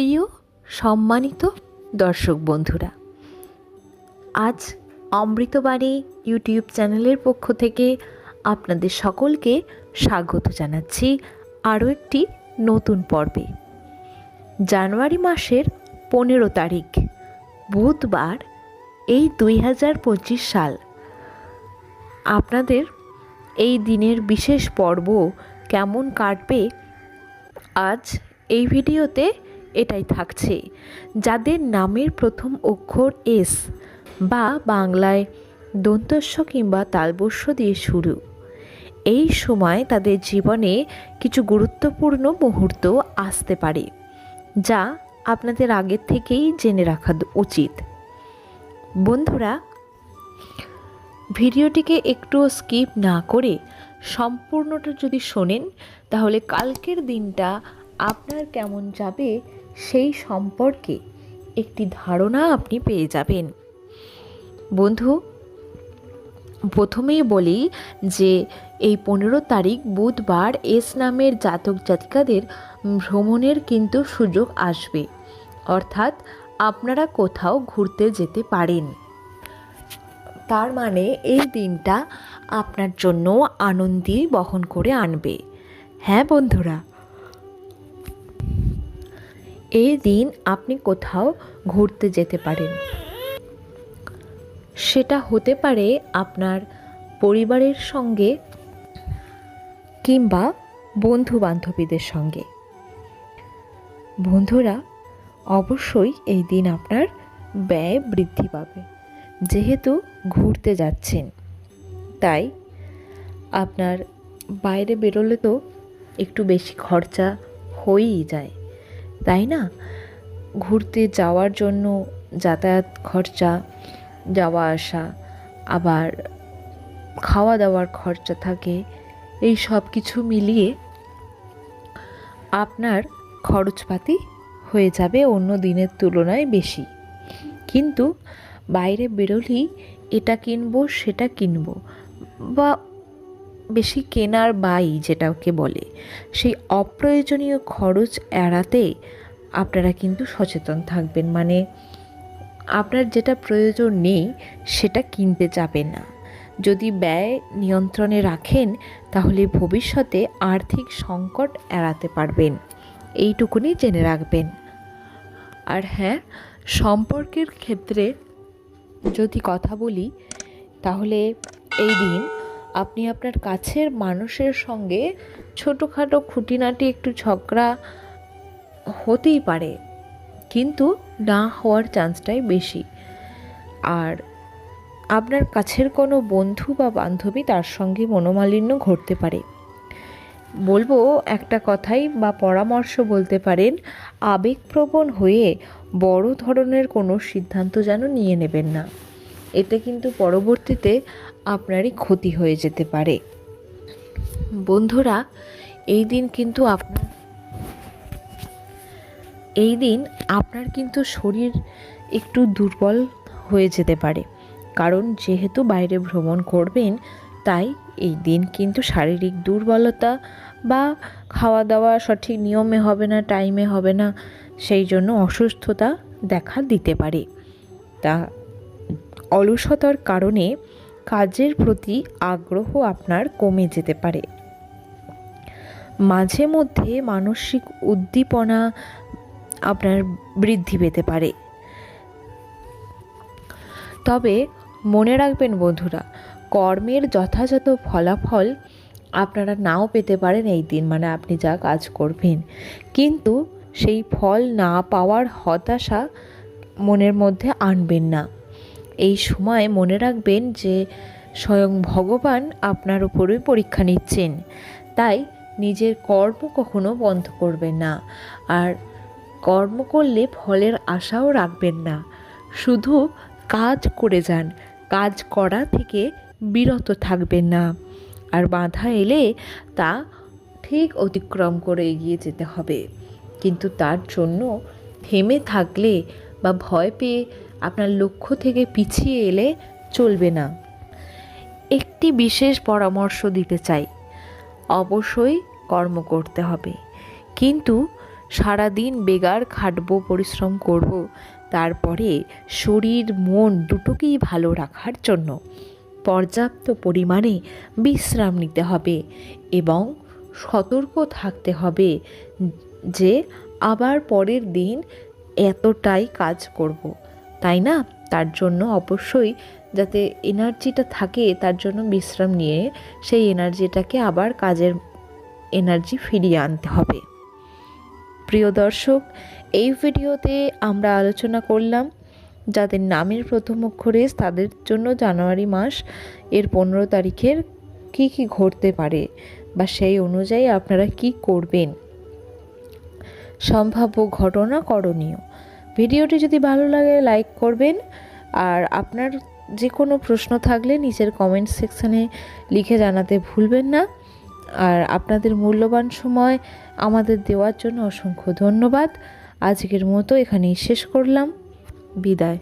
প্রিয়, সম্মানিত দর্শক বন্ধুরা, আজ অমৃতবাণী ইউটিউব চ্যানেলের পক্ষ থেকে আপনাদের সকলকে স্বাগত জানাচ্ছি আরও একটি নতুন পর্বে। জানুয়ারি মাসের পনেরো তারিখ, বুধবার এই দুই হাজার পঁচিশ সাল। আপনাদের এই দিনের বিশেষ পর্ব কেমন কাটবে, আজ এই ভিডিওতে এটাই থাকছে। যাদের নামের প্রথম অক্ষর এস বা বাংলায় দন্তস্ব কিংবা তালবস্য দিয়ে শুরু। এই সময় তাদের জীবনে কিছু গুরুত্বপূর্ণ মুহূর্ত আসতে পারে, যা আপনাদের আগের থেকেই জেনে রাখা উচিত। বন্ধুরা, ভিডিওটিকে একটু স্কিপ না করে সম্পূর্ণটা যদি শোনেন, তাহলে কালকের দিনটা আপনার কেমন যাবে সেই সম্পর্কে একটি ধারণা আপনি পেয়ে যাবেন। বন্ধু, প্রথমেই বলি যে এই পনেরো তারিখ বুধবার এস নামের জাতক জাতিকাদের ভ্রমণের কিন্তু সুযোগ আসবে। অর্থাৎ আপনারা কোথাও ঘুরতে যেতে পারেন। তার মানে এই দিনটা আপনার জন্য আনন্দই বহন করে আনবে। হ্যাঁ বন্ধুরা? এই দিন আপনি কোথাও ঘুরতে যেতে পারেন। সেটা হতে পারে আপনার পরিবারের সঙ্গে কিংবা বন্ধু বান্ধবীদের সঙ্গে। বন্ধুরা অবশ্যই এই দিন আপনার ব্যয় বৃদ্ধি পাবে, যেহেতু ঘুরতে যাচ্ছেন। তাই আপনার বাইরে বেরোলে তো একটু বেশি খরচা হয়েই যায়। তাই না? ঘুরতে যাওয়ার জন্য যাতায়াত খরচা, যাওয়া আসা, আবার খাওয়া দাওয়ার খরচা থাকে, এই সব কিছু মিলিয়ে আপনার খরচপাতি হয়ে যাবে অন্য দিনের তুলনায় বেশি। কিন্তু বাইরে বেরোলেই এটা কিনবো, সেটা কিনবো, বা বেশি কেনার বাই যেটাকে বলে, সেই অপ্রয়োজনীয় খরচ এড়াতে আপনারা কিন্তু সচেতন থাকবেন। মানে আপনার যেটা প্রয়োজন নেই, সেটা কিনতে যাবেন না। যদি ব্যয় নিয়ন্ত্রণে রাখেন, তাহলে ভবিষ্যতে আর্থিক সংকট এড়াতে পারবেন। এইটুকুনি জেনে রাখবেন। আর হ্যাঁ সম্পর্কের ক্ষেত্রে যদি কথা বলি, তাহলে এই দিন আপনি আপনার কাছের মানুষের সঙ্গে ছোটোখাটো খুঁটিনাটি একটু ঝগড়া হতেই পারে, কিন্তু না হওয়ার চান্সটাই বেশি। আর আপনার কাছের কোনো বন্ধু বা বান্ধবী তার সঙ্গে মনোমালিন্য ঘটতে পারে। বলব একটা কথাই বা পরামর্শ বলতে পারেন, আবেগপ্রবণ হয়ে বড় ধরনের কোনো সিদ্ধান্ত যেন নিয়ে নেবেন না। এতে কিন্তু পরবর্তীতে আপনারই ক্ষতি হয়ে যেতে পারে। বন্ধুরা, এই দিন কিন্তু আপনার এই দিন আপনার কিন্তু শরীর একটু দুর্বল হয়ে যেতে পারে। কারণ যেহেতু বাইরে ভ্রমণ করবেন, তাই এই দিন কিন্তু শারীরিক দুর্বলতা বা খাওয়া দাওয়া সঠিক নিয়মে হবে না, টাইমে হবে না, সেই জন্য অসুস্থতা দেখা দিতে পারে। তা অলসতার কারণে কাজের প্রতি আগ্রহ আপনার কমে যেতে পারে। মাঝে মধ্যে মানসিক উদ্দীপনা আপনার বৃদ্ধি পেতে পারে। তবে মনে রাখবেন বন্ধুরা, কর্মের যথাযথ ফলাফল আপনারা নাও পেতে পারেন এই দিন মানে আপনি যা কাজ করবেন। কিন্তু সেই ফল না পাওয়ার হতাশা মনের মধ্যে আনবেন না। এই সময় মনে রাখবেন যে স্বয়ং ভগবান আপনার উপরই পরীক্ষা নিচ্ছেন। তাই নিজের কর্ম কখনো বন্ধ করবেন না। আর কর্ম করলে ফলের আশাও রাখবেন না। শুধু কাজ করে যান। কাজ করা থেকে বিরত থাকবেন না। আর বাধা এলে তা ঠিক অতিক্রম করে এগিয়ে যেতে হবে। কিন্তু তার জন্য থেমে থাকলে বা ভয় পেয়ে আপনার লক্ষ্য থেকে পিছিয়ে এলে চলবে না। একটি বিশেষ পরামর্শ দিতে চাই। অবশ্যই কর্ম করতে হবে। কিন্তু সারাদিন বেগার খাটবো, পরিশ্রম করব, তারপরে শরীর, মন দুটোকেই ভালো রাখার জন্য পর্যাপ্ত পরিমাণে বিশ্রাম নিতে হবে এবং সতর্ক থাকতে হবে যে আবার পরের দিন এতটাই কাজ করব। তাই না? তার জন্য অবশ্যই যাতে এনার্জিটা থাকে, তার জন্য বিশ্রাম নিয়ে সেই এনার্জিটাকে আবার কাজের এনার্জি ফিরিয়ে আনতে হবে। প্রিয় দর্শক, এই ভিডিওতে আমরা আলোচনা করলাম যাদের নামের প্রথম অক্ষরে তাদের জন্য জানুয়ারি মাস, এর পনেরো তারিখের কি কি ঘটতে পারে বা সেই অনুযায়ী আপনারা কি করবেন? সম্ভাব্য ঘটনা করণীয়। ভিডিওটি যদি ভালো লাগে, লাইক করবেন। আর আপনার যে কোনো প্রশ্ন থাকলে নিচের কমেন্ট সেকশানে লিখে জানাতে ভুলবেন না। আর আপনাদের মূল্যবান সময় আমাদের দেওয়ার জন্য অসংখ্য ধন্যবাদ। আজকের মতো এখানেই শেষ করলাম। বিদায়।